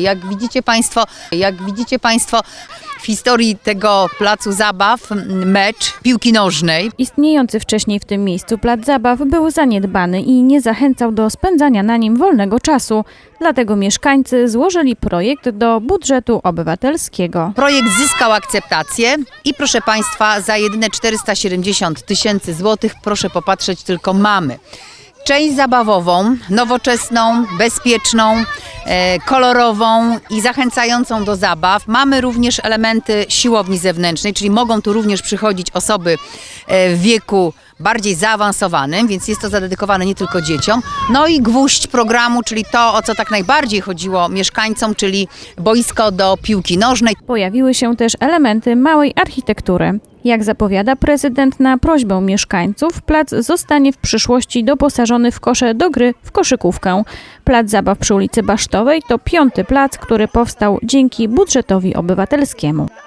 Jak widzicie Państwo, jak widzicie Państwo w historii tego placu zabaw mecz piłki nożnej. Istniejący wcześniej w tym miejscu plac zabaw był zaniedbany i nie zachęcał do spędzania na nim wolnego czasu. Dlatego mieszkańcy złożyli projekt do budżetu obywatelskiego. Projekt zyskał akceptację i proszę Państwa, za jedyne 470 tysięcy złotych, proszę popatrzeć, tylko mamy część zabawową, nowoczesną, bezpieczną, kolorową i zachęcającą do zabaw. Mamy również elementy siłowni zewnętrznej, czyli mogą tu również przychodzić osoby e, w wieku bardziej zaawansowanym, więc jest to zadedykowane nie tylko dzieciom. No i gwóźdź programu, czyli to, o co tak najbardziej chodziło mieszkańcom, czyli boisko do piłki nożnej. Pojawiły się też elementy małej architektury. Jak zapowiada prezydent na prośbę mieszkańców, plac zostanie w przyszłości doposażony w kosze do gry w koszykówkę. Plac zabaw przy ulicy Basztowej to piąty plac, który powstał dzięki budżetowi obywatelskiemu.